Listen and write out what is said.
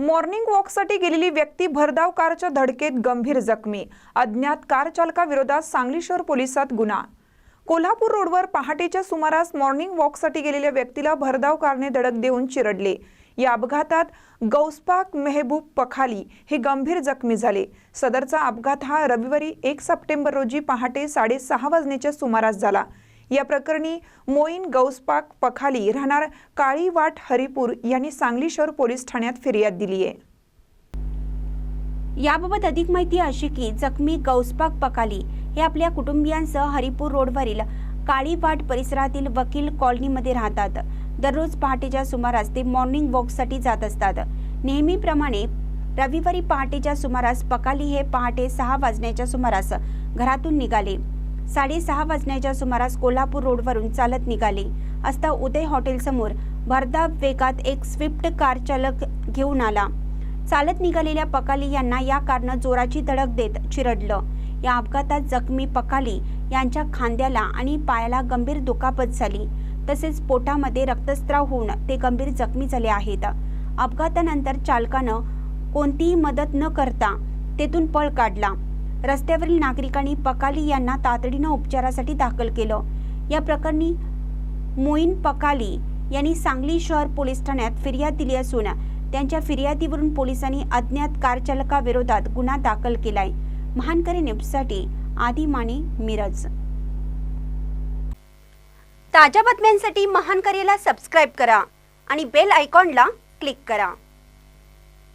Morning वॉकसाठी गेलेली व्यक्ती भरधाव कारच्या धडकेत गंभीर जखमी. अज्ञात कार चालकाविरोधात सांगली शहर पोलिसात गुन्हा. कोल्हापूर रोडवर पहाटेच्या सुमारास मॉर्निंग वॉकसाठी गेलेल्या व्यक्तीला भरधाव कारने धडक देऊन चिरडले. या अपघातात गौसपाक मेहबूब पखाली हे गंभीर जखमी झाले. सदरचा अपघात हा रविवारी एक सप्टेंबर रोजी पहाटे साडेसहा वाजण्याच्या सुमारास झाला. या प्रकरणी मोईन गौसपाक पखाली राहणार काळी वाट हरिपूर यांनी सांगली शहर पोलीस ठाण्यात फिर्याद दिली आहे. याबाबत अधिक माहिती अशी की जखमी गौसपाक पकाली हे आपल्या कुटुंबियांसह हरिपूर रोडवरील काळीवाट परिसरातील वकील कॉलनीमध्ये राहतात. दररोज पहाटेच्या सुमारास ते मॉर्निंग वॉकसाठी जात असतात. नेहमीप्रमाणे रविवारी पहाटेच्या सुमारास पकाली हे पहाटे सहा वाजण्याच्या सुमारास घरातून निघाले. साडेसहा वाजण्याच्या सुमारास कोल्हापूर रोडवरून चालत निघाले. असता उदय हॉटेलसमोर भरधाव वेगात एक स्विफ्ट कार चालक घेऊन आला. चालत निघालेल्या पकाली यांना या कारनं जोराची धडक देत चिरडलं. या अपघातात जखमी पकाली यांच्या खांद्याला आणि पायाला गंभीर दुखापत झाली. तसेच पोटामध्ये रक्तस्त्राव होऊन ते गंभीर जखमी झाले आहेत. अपघातानंतर चालकानं कोणतीही मदत न करता तेथून पळ काढला. रस्त्यावरील नागरिकांनी पकाली यांना तातडीनं उपचारासाठी दाखल केलं. या प्रकरणी मोईन पकाली यांनी सांगली शहर पोलीस ठाण्यात फिर्याद दिली असून त्यांच्या फिर्यादीवरून पोलिसांनी अज्ञात कारचालकाविरोधात गुन्हा दाखल केलाय. महानकरी न्यूजसाठी आदी माने मिरज. ताज्या बातम्यांसाठी महानकरीला सबस्क्राईब करा आणि बेल आयकॉनला क्लिक करा.